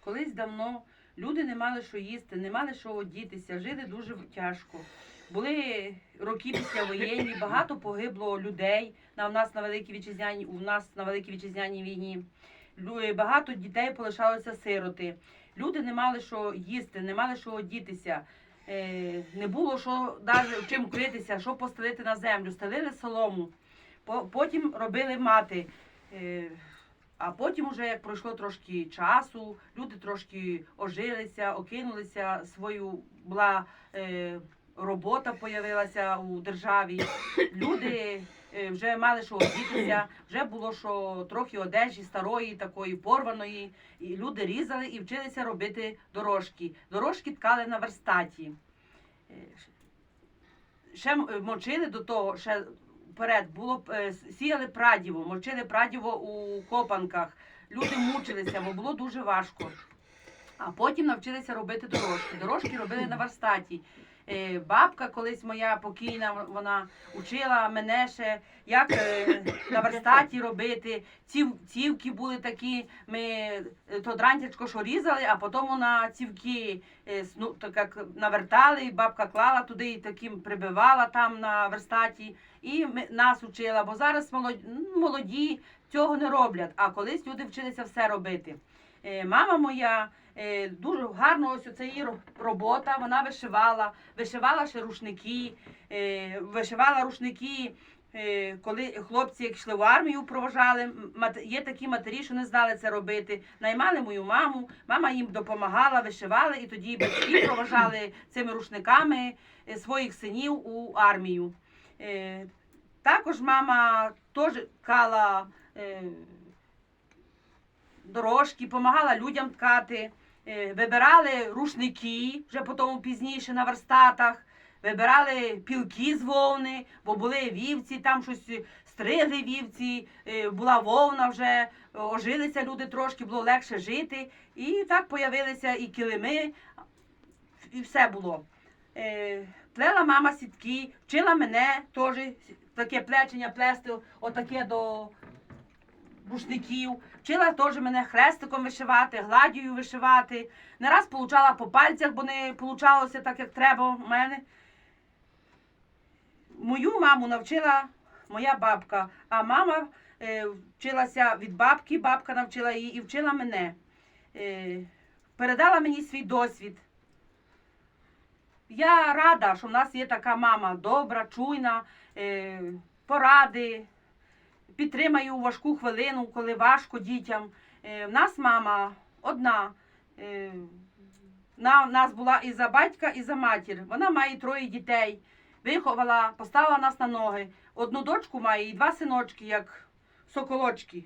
Колись давно люди не мали що їсти, не мали що одітися, жили дуже тяжко. Були роки післявоєнні, багато погибло людей на у нас на великій вітчизняній, у нас на великій вітчизняній війні. Багато дітей полишалося сироти. Люди не мали що їсти, не мали що одітися. Е, Не було що навіть чим критися, що постелити на землю. Стелили солому. Потім робили мати. А потім, уже як пройшло трошки часу, люди трошки ожилися, окинулися свою була е, робота появилася у державі. Люди е, вже мали що одітися, вже було що трохи одежі старої, такої порваної. І люди різали і вчилися робити дорожки. Дорожки ткали на верстаті. Е, Ще мочили до того, ще вперед було е, сіяли прадіво, мочили прадіво у копанках. Люди мучилися, бо було дуже важко. А потім навчилися робити дорожки. Дорожки робили на верстаті. Е, Бабка колись моя покійна, вона учила мене ще, як е, на верстаті робити. Ців, цівки були такі, ми е, то дрантячко що різали, а потім на цівки ну, так як навертали, бабка клала туди і таким прибивала там на верстаті. І нас учила, бо зараз молоді, молоді цього не роблять, а колись люди вчилися все робити. Мама моя дуже гарно ось це її ро- робота. Вона вишивала, вишивала ще рушники, е, вишивала рушники. е, Коли хлопці як йшли в армію, проважали, мат- є такі матері, що не знали це робити. Наймали мою маму, мама їм допомагала, вишивали, і тоді батьки проважали цими рушниками е, своїх синів у армію. Е, Також мама теж ткала е, дорожки, допомагала людям ткати, е, вибирали рушники вже потім пізніше на верстатах, вибирали пілки з вовни, бо були вівці, там щось стригли вівці, е, була вовна вже, ожилися люди трошки, було легше жити. І так появилися і килими, і все було. Е, Плела мама сітки, вчила мене теж таке плечення плести, отаке до рушників. Вчила теж мене хрестиком вишивати, гладдю вишивати. Не раз получала по пальцях, бо не получалося так, як треба в мене. Мою маму навчила моя бабка, а мама е, вчилася від бабки, бабка навчила її і вчила мене. Е, передала мені свій досвід. Я рада, що в нас є така мама добра, чуйна, е, поради, підтримає у важку хвилину, коли важко дітям. Е, в нас мама одна. Е, на, нас була і за батька, і за матір. Вона має троє дітей. Виховала, поставила нас на ноги. Одну дочку має і два синочки, як соколочки.